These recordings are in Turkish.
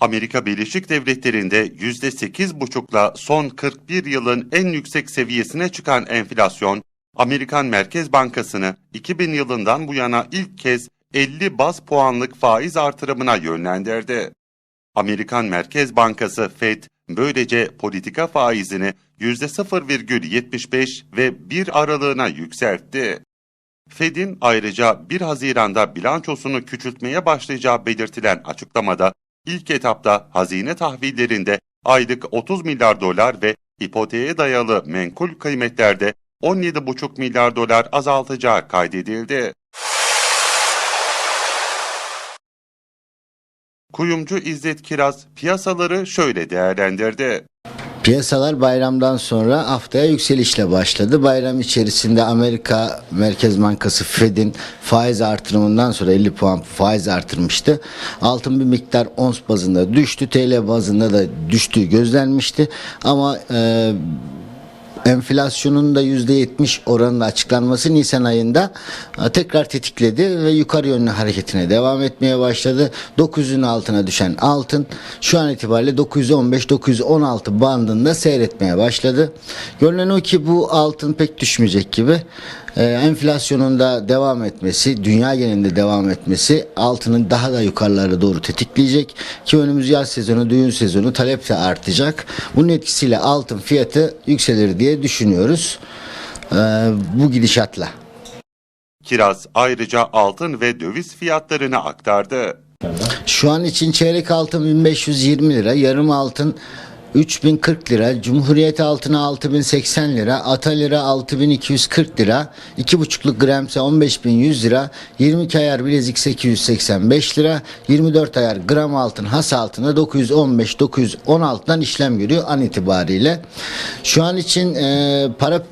Amerika Birleşik Devletleri'nde %8,5'la son 41 yılın en yüksek seviyesine çıkan enflasyon, Amerikan Merkez Bankası'nı 2000 yılından bu yana ilk kez 50 baz puanlık faiz artırımına yönlendirdi. Amerikan Merkez Bankası FED böylece politika faizini %0,75 ve 1 aralığına yükseltti. Fed'in ayrıca 1 Haziran'da bilançosunu küçültmeye başlayacağı belirtilen açıklamada ilk etapta hazine tahvillerinde aylık 30 milyar dolar ve ipoteğe dayalı menkul kıymetlerde 17,5 milyar dolar azaltacağı kaydedildi. Kuyumcu İzzet Kiraz piyasaları şöyle değerlendirdi. Piyasalar bayramdan sonra haftaya yükselişle başladı. Bayram içerisinde Amerika Merkez Bankası Fed'in faiz artırımından sonra 50 puan faiz artırmıştı. Altın bir miktar ons bazında düştü. TL bazında da düştüğü gözlenmişti. Ama e, enflasyonun da %70 oranında açıklanması Nisan ayında e, tekrar tetikledi ve yukarı yönlü hareketine devam etmeye başladı. 900'ün altına düşen altın şu an itibariyle 915-916 bandında seyretmeye başladı. Görünen o ki bu altın pek düşmeyecek gibi. E, enflasyonun da devam etmesi, dünya genelinde devam etmesi altının daha da yukarılara doğru tetikleyecek ki önümüz yaz sezonu, düğün sezonu talep de artacak. Bunun etkisiyle altın fiyatı yükselir diye düşünüyoruz. E, bu gidişatla. Kiraz ayrıca altın ve döviz fiyatlarını aktardı. Şu an için çeyrek altın 1520 lira, yarım altın 3040 lira, Cumhuriyet altını 6080 lira, Ata lira 6240 lira, 2,5'luk gramse 15100 lira, 22 ayar bilezik 885 lira, 24 ayar gram altın has altına 915 916'dan işlem görüyor an itibariyle. Şu an için e, para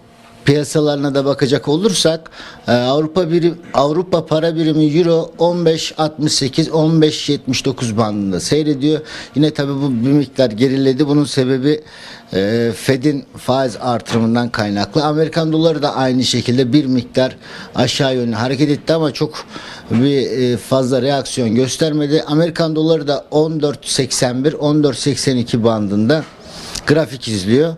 piyasalarına da bakacak olursak e, Avrupa birim Avrupa para birimi euro 15.68 15.79 bandında seyrediyor. Yine tabi bu bir miktar geriledi. Bunun sebebi e, Fed'in faiz artırımından kaynaklı. Amerikan doları da aynı şekilde bir miktar aşağı yönlü hareket etti ama çok bir e, fazla reaksiyon göstermedi. Amerikan doları da 14.81 14.82 bandında grafik izliyor.